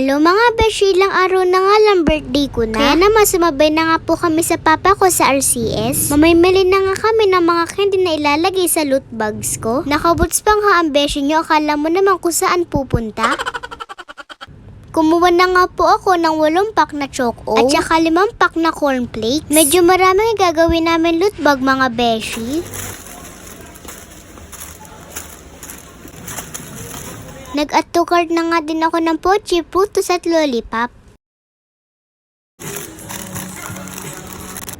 Hello mga beshi, ilang araw na nga lang birthday ko na. Kaya naman sumabay na nga po kami sa papa ko sa RCS. Mamimili na nga kami ng mga candy na ilalagay sa loot bags ko. Nakabuts pang ha ang beshi nyo, akala mo naman kung saan pupunta. Kumuha na nga po ako ng walong pack na choco at saka limang pack na cornflakes. Medyo marami ang gagawin namin loot bag mga beshi. Nag-add to cart na nga din ako ng pochi, putos at lollipop.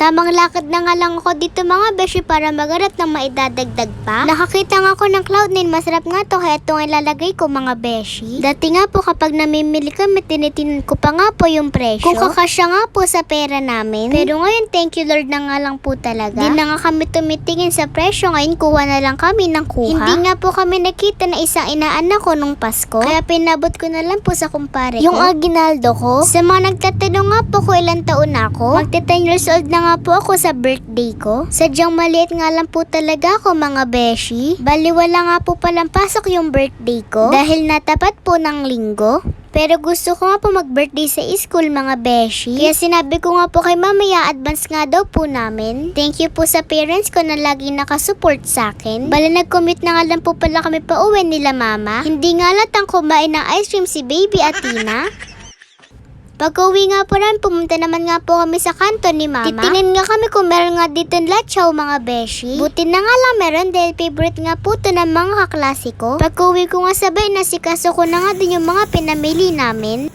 Tamang lakad na nga lang ako dito mga beshi para magarap ng maidadagdag pa. Nakakita nga ako ng Cloud9, masarap nga to kaya itong ilalagay ko mga beshi. Dati nga po kapag namimili kami, tinitinan ko pa nga po yung presyo. Kung kakasya nga po sa pera namin. Pero ngayon, thank you Lord na nga lang po talaga. Di na nga kami tumitingin sa presyo, ngayon kuha na lang kami ng kuha. Hindi nga po kami nakita na isang inaanak ko nung Pasko. Kaya pinabot ko na lang po sa kumpare ko. Yung aginaldo ko. Sa mga nagtatanong nga po ko ilang taon na ako. Magta 10 years old na nga po ako sa birthday ko. Sadyang maliit nga lang po talaga ako mga beshi. Bali wala nga po palang pasok yung birthday ko. Dahil natapat po ng linggo. Pero gusto ko nga po mag-birthday sa school mga beshi. Kaya sinabi ko nga po kay mama advance nga daw po namin. Thank you po sa parents ko na lagi nakasupport sa akin. Bala nag-commute na nga lang po pala kami pa uwi nila mama. Hindi nga latang kumain ng ice cream si baby at Tina. Pag uwi nga po rin, pumunta naman nga po kami sa kanto ni Mama. Titingin nga kami kung meron nga dito lachaw mga beshi. Buti na nga lang meron dahil favorite nga po to ng mga kaklasiko. Pag uwi ko nga sabay, nasikaso ko na nga din yung mga pinamili namin.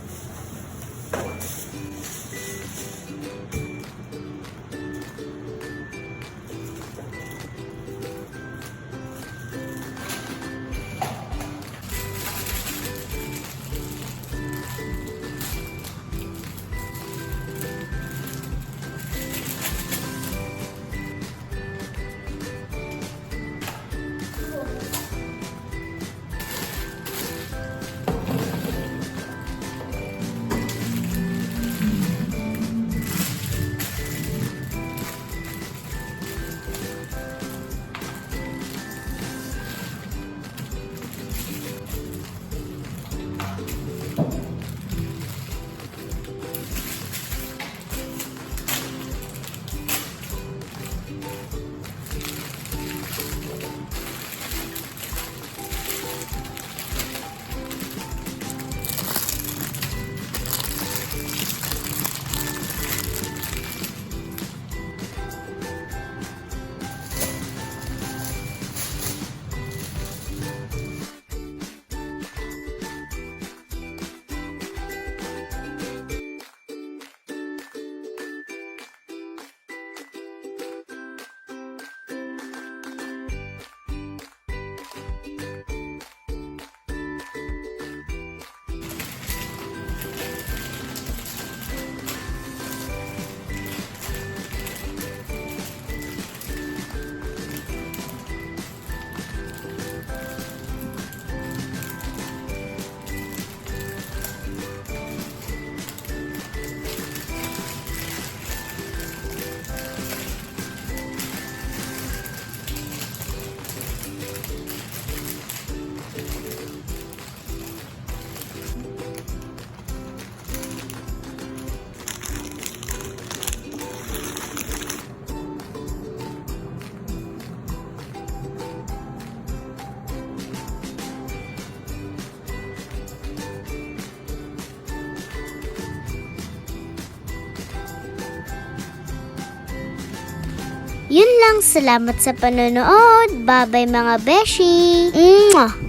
Yun lang, salamat sa panonood. Bye-bye mga beshi. Mwah!